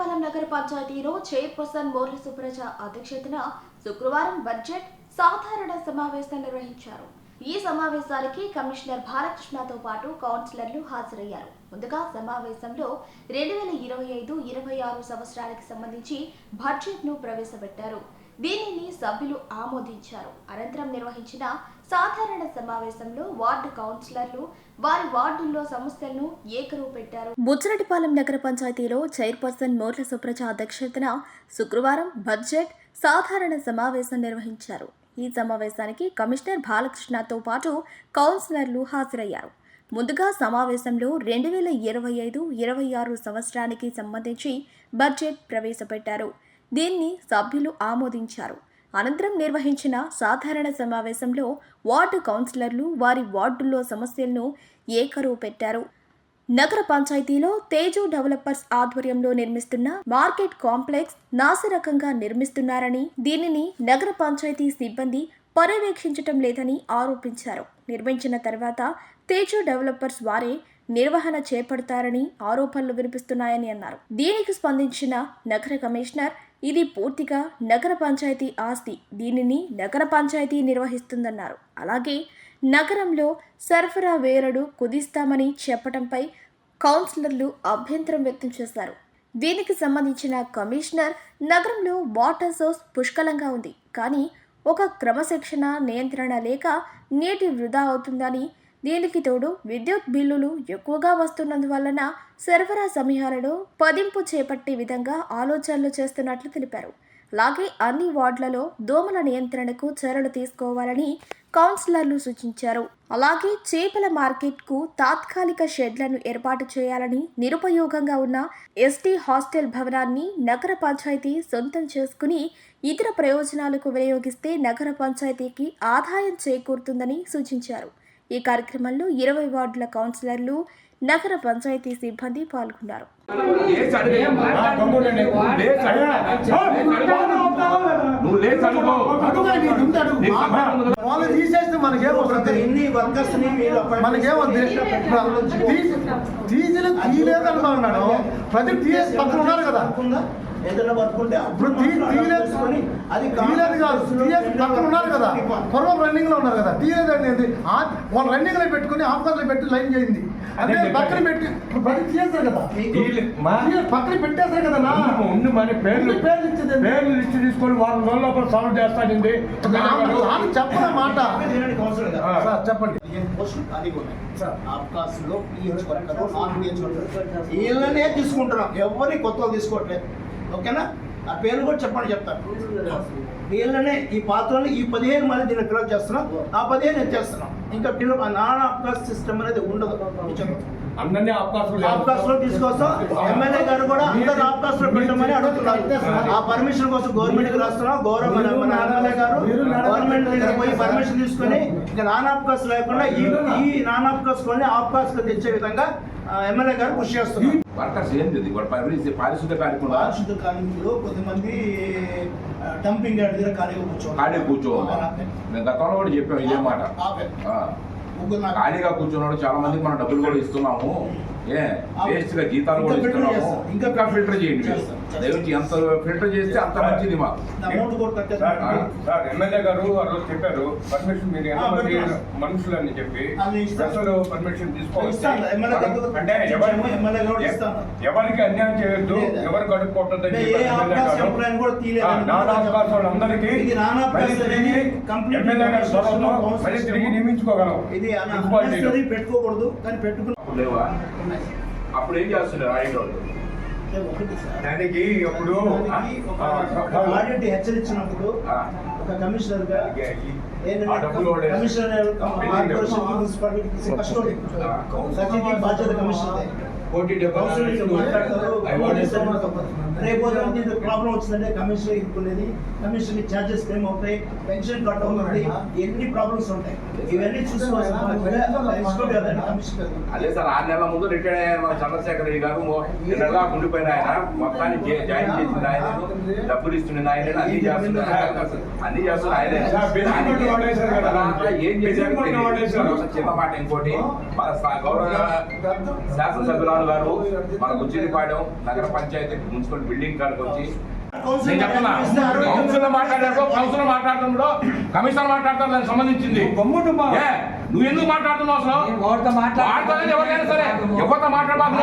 బుచ్చరెడ్డిపాలెం నగర పంచాయతీలో చైర్పర్సన్ మోర్ల సుప్రజ అధ్యక్షతన శుక్రవారం బడ్జెట్ సాధారణ సమావేశం నిర్వహించారు. ఈ సమావేశానికి కమిషనర్ బాలకృష్ణతో పాటు కౌన్సిలర్లు హాజరయ్యారు. ముందుగా సమావేశంలో రెండు వేల ఇరవై ఐదు ఇరవై ఆరు సంవత్సరాలకు సంబంధించి బడ్జెట్ను ప్రవేశపెట్టారు. దీనిని సభ్యులు ఆమోదించారు. అనంతరం నిర్వహించిన సాధారణ సమావేశంలో వార్డు కౌన్సిలర్లు వారి వార్డుల్లో సమస్యలను ఏకరువు పెట్టారు. బుచ్చరెడ్డిపాలెం నగర పంచాయతీలో చైర్పర్సన్ మోర్ల సుప్రజ అధ్యక్షతన శుక్రవారం బడ్జెట్ సాధారణ సమావేశం నిర్వహించారు. ఈ సమావేశానికి కమిషనర్ బాలకృష్ణతో పాటు కౌన్సిలర్లు హాజరయ్యారు. ముందుగా సమావేశంలో రెండు వేల ఇరవై ఐదు ఇరవై ఆరు సంవత్సరానికి సంబంధించి బడ్జెట్ ప్రవేశపెట్టారు. దీన్ని సభ్యులు ఆమోదించారు. అనంతరం నిర్వహించిన సాధారణ సమావేశంలో వార్డు కౌన్సిలర్లు వారి వార్డుల్లో సమస్యలను ఏకరువు పెట్టారు నగర పంచాయతీలో తేజు డెవలపర్స్ ఆధ్వర్యంలో నిర్మిస్తున్న మార్కెట్ కాంప్లెక్స్ నాసిరకంగా నిర్మిస్తున్నారని దీనిని నగర పంచాయతీ సిబ్బంది పర్యవేక్షించటం లేదని ఆరోపించారు. నిర్మించిన తర్వాత తేజు డెవలపర్స్ వారే నిర్వహణ చేపడతారని ఆరోపణలు వినిపిస్తున్నాయని అన్నారు. దీనికి స్పందించిన నగర కమిషనర్ ఇది పూర్తిగా నగర పంచాయతీ ఆస్తి. దీనిని నగర పంచాయతీ నిర్వహిస్తుందన్నారు. అలాగే నగరంలో సరఫరా వేరడు కుదిస్తామని చెప్పటంపై కౌన్సిలర్లు అభ్యంతరం వ్యక్తం చేశారు. దీనికి సంబంధించిన కమిషనర్ నగరంలో వాటర్ సోర్స్ పుష్కలంగా ఉంది. కానీ ఒక క్రమశిక్షణ నియంత్రణ లేక నీటి వృధా అవుతుందని దీనికి తోడు విద్యుత్ బిల్లులు ఎక్కువగా వస్తున్నందువలన సరఫరా సమయాలలో పదింపు చేపట్టే విధంగా ఆలోచనలు చేస్తున్నట్లు తెలిపారు. అలాగే అన్ని వార్డులలో దోమల నియంత్రణకు చర్యలు తీసుకోవాలని కౌన్సిలర్లు సూచించారు. అలాగే చేపల మార్కెట్కు తాత్కాలిక షెడ్లను ఏర్పాటు చేయాలని నిరుపయోగంగా ఉన్న ఎస్టీ హాస్టల్ భవనాన్ని నగర పంచాయతీ సొంతం చేసుకుని ఇతర ప్రయోజనాలకు వినియోగిస్తే నగర పంచాయతీకి ఆదాయం చేకూరుతుందని సూచించారు. ఈ కార్యక్రమంలో ఇరవై వార్డుల కౌన్సిలర్లు నగర పంచాయతీ సిబ్బంది పాల్గొన్నారు. ఇన్ని వర్కర్స్ మనకేమొద్దు? మేడం ప్రతి తీసేసి పక్కన ఉన్నారు కదా? ఏదైనా వర్క్ ఉంటే ఇప్పుడు తీ తీయలేదు తీసుకొని అది తీయలేదు కాదు పక్కన ఉన్నారు కదా. పూర్వం రన్నింగ్లో ఉన్నారు కదా. తీయలేదు అనేది ఆ- వాళ్ళు రన్నింగ్లో పెట్టుకుని ఆఫ్కాస్లో పెట్టి లైన్ చేయింది. అదే పక్కన పెట్టి కదా. పక్కన పెట్టేస్తారు కదా నా. ఉండు, మరి. పేర్లు పేర్లు ఇచ్చేది? పేర్లు లిస్ట్ తీసుకొని వారం రోజుల లోపల సాల్వ్ చేస్తానండి చెప్పిన మాట? చెప్పండి ఆఫ్కాస్లో తీసుకుంటున్నాం. ఎవరిని కొత్త తీసుకోవట్లేదు. ఓకేనా? ఆ పేర్లు కూడా చెప్పండి చెప్తాను వీళ్ళనే ఈ పాత్రని ఈ పదిహేను మంది దీన్ని ఫిలప్ చేస్తున్నాం. ఆ పదిహేను ఎత్తేస్తున్నాం ఇంకా ఫిలప్ నాన్ ఆఫ్కాస్ సిస్టమ్ అనేది ఉండదు. అందరినీ అవకాశం ఆఫ్కాస్లో తీసుకొస్తాం ఎమ్మెల్యే గారు కూడా అందరు ఆఫ్కాస్లో పెట్టమని అడుగుతున్నారు. ఆ పర్మిషన్ కోసం గవర్నమెంట్కి రాస్తున్నాం. గౌరవ మన ఎమ్మెల్యే గారు గవర్నమెంట్ దగ్గర పోయి పర్మిషన్ తీసుకొని ఇంకా నాన్ ఆఫ్కాస్ లేకుండా ఈ నాన్ తెచ్చే విధంగా ఎమ్మెల్యే గారు కృషి చేస్తున్నారు. వర్కర్స్ ఏంది పరిశుద్ధ కార్యక్రమం. పారిశుద్ధ కార్మికులు కొద్దిమంది డంపింగ్ యార్డ్ దగ్గర ఖాళీగా కూర్చోవాలి. ఖాళీ కూర్చోవాలి. మేము గతంలో కూడా చెప్పాం ఇదే మాట. ఖాళీగా కూర్చున్నాడు చాలా మందికి మనం డబ్బులు కూడా ఇస్తున్నాము. ఏ వేస్ట్గా జీతాలు కూడా ఇంకా ఫిల్టర్ ఇస్తున్నాము. ఇంకా ఫిల్టర్ చేయండి ఎంత ఫిల్టర్ చేస్తే అంత మంచిది మాకు. సార్, ఎమ్మెల్యే గారు ఆ రోజు చెప్పారు పర్మిషన్ మీరు ఆ, ఎంతమంది పెట్టుకోండి. మనుషులు అని చెప్పి పర్మిషన్ తీసుకోవచ్చు అంటే. ఎవరికి అన్యాయం చేయొద్దు లేదు. ఎవరు కడుక్కోవద్దు అంటే ఏ అవకాశం ఎప్పుడైనా కూడా తీయలేదు. నాన్ ఎమ్మెల్యే గారి మళ్ళీ. తిరిగి నియమించుకోగలం. ఇది పెట్టుకోకూడదు కానీ పెట్టుకున్న అప్పుడు ఏం చేస్తున్నారు? ఆయన వాళ్ళు. దానికి ఇప్పుడు ఆడిట్ హెచ్చరించినప్పుడు. ఒక కమిషనర్గా కమిషనర్ కార్పొరేషన్ మున్సిపాలిటీకి కస్టోడి బాధ్యత కమిషనర్ కోటి డెబ్బై మాట్లాడతారు. రేపు ప్రాబ్లం వచ్చిందంటే కమిషనర్ ఇరుక్కునేది కమిషన్ ఛార్జెస్ క్లెయిమ్ అవుతాయి. పెన్షన్ కట్ అవుతుంది. ఎన్ని ప్రాబ్లమ్స్ ఉంటాయి? ఇవన్నీ అదే సార్ ఆరు నెలల ముందు రిటైర్ అయ్యారు మన చంద్రశేఖర్ రెడ్డి గారు నెలగా ఉండిపోయిన ఆయన మొత్తాన్ని జాయిన్ చేసిన ఆయన. డబ్బులు ఇస్తున్న ఆయన అన్ని చేస్తున్న ఆయన అన్ని చేస్తున్నారు. ఆయనే. ఏం చేశారు. చిన్న మాట ఇంకోటి. మన గౌరవ శాసనసభ్యురాలు గారు మన గుచ్చిడిపాడెం నగర పంచాయతీ మున్సిపల్ బిల్డింగ్ కాడికి వచ్చి నేను చెప్తున్నా. కౌన్సిల్ మాట్లాడారు కౌన్సిల్ మాట్లాడుతున్నాడు కమిషనర్ మాట్లాడతారు దానికి సంబంధించింది. నువ్వు ఎందుకు మాట్లాడుతున్నావు అసలు? ఎవరికైనా సరే. ఎవరితో మాట్లాడబాకు?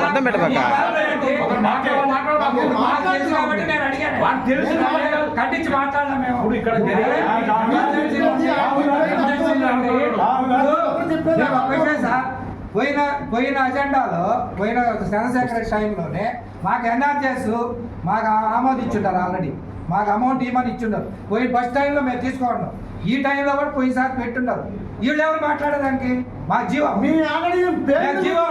అర్థం పెట్టబాక. మాట ఖండించి మాట్లాడలేం మేము. ఇప్పుడు ఇక్కడ పోయిన పోయిన అజెండాలో పోయిన చంద్రశేఖర టైంలోనే మాకు ఎన్ఆర్జెస్ మాకు ఆమోదించుంటారు ఆల్రెడీ. మాకు అమౌంట్ ఇవ్వమని ఇచ్చుంటారు పోయి ఫస్ట్ టైంలో మేము తీసుకోండి. ఈ టైంలో కూడా పోయినసారి పెట్టుంటారు వీళ్ళు ఎవరు మాట్లాడడానికి మా జీవం. మీ ఆల్రెడీ జీవం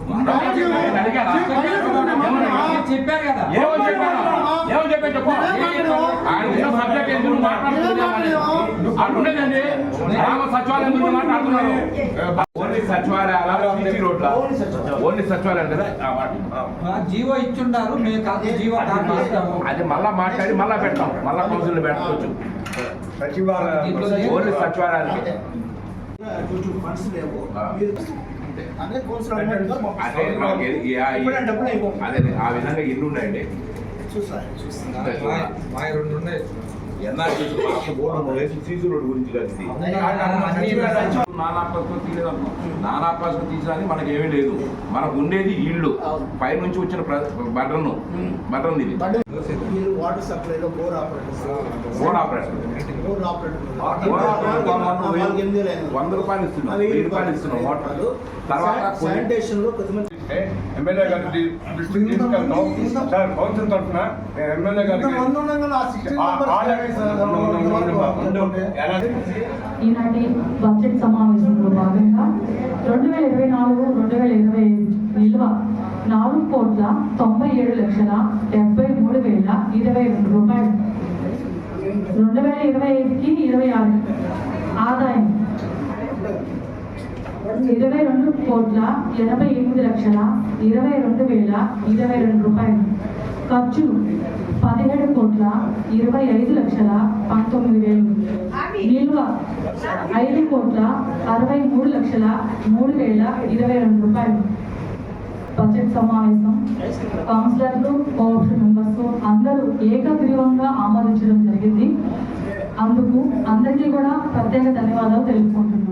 కదా? చెప్పాను చెప్పాను చెప్పు? ఆయన సబ్జెక్ట్ ఎందుకు గ్రామ సచివాలయం గురించి మాట్లాడుతున్నారు. ఓన్లీ సచివాలయాల సీసీ రోడ్ల? ఓన్లీ సచివాలయం. కదా? ఆ మాట. మా జీవో ఇచ్చుండారు మేము కాదు జీవో అది మళ్ళా మాట్లాడి మళ్ళా పెడతాం. మళ్ళా కౌన్సిల్ పెట్టుకోవచ్చు. సచివాలయం. ఓన్లీ సచివాలయానికి. కొంచెం ఫండ్స్ లేవు. మీరు అదే ఆ- డబ్బులు అదే విధంగా ఇల్లు ఉన్నాయండి. చూస్తాను చూస్తాను మా రెండు ఉన్నాయి. బోర్డు వేసి గురించి కలిసి నానా పసుపు తీయలేదు నానా పసుపు తీసాని మనకి ఏమీ లేదు. మనకు ఉండేది ఇల్లు. పై నుంచి వచ్చిన బటన్ బటన్. ఇది వాటర్ సప్లైలో బోర్ ఆపరేటర్ ఆపరేటర్. వంద రూపాయలు ఇస్తున్నాం. వెయ్యి రూపాయలు ఇస్తున్నాం. వాటర్. తర్వాత శానిటేషన్లో కొద్దిమంది ఎమ్మెల్యే దృష్టికి తీసుకెళ్తాం సార్ కౌన్సిల్ తరఫున ఎమ్మెల్యే గారికి మంది ఉండగా ఆ 16 ఆ- members ఆ- ఉన్నాయి సార్. ఉండు, ఉండు. ఎలా ఈనాటి బడ్జెట్ సమావేశంలో భాగంగా రెండు వేల ఇరవై నాలుగు రెండు వేల ఇరవై ఐదు నిల్వ నాలుగు కోట్ల తొంభై ఏడు లక్షల డెబ్బై మూడు వేల ఇరవై రెండు రూపాయలు రెండు వేల ఇరవై ఐదుకి ఇరవై ఆరు ఆదాయం ఇరవై రెండు కోట్ల ఎనభై ఎనిమిది లక్షల ఇరవై రెండు వేల ఇరవై రెండు రూపాయలు. ఖర్చులు పదిహేడు కోట్ల ఇరవై ఐదు లక్షల పంతొమ్మిది వేలు. నిల్వ ఐదు కోట్ల అరవై మూడు లక్షల మూడు వేల ఇరవై రెండు రూపాయలు. బడ్జెట్ సమావేశం. కౌన్సిలర్లు కోఆప్షన్ మెంబర్స్ అందరూ ఏకగ్రీవంగా ఆమోదించడం జరిగింది. అందుకు అందరికీ కూడా ప్రత్యేక ధన్యవాదాలు తెలుపుకుంటున్నాను.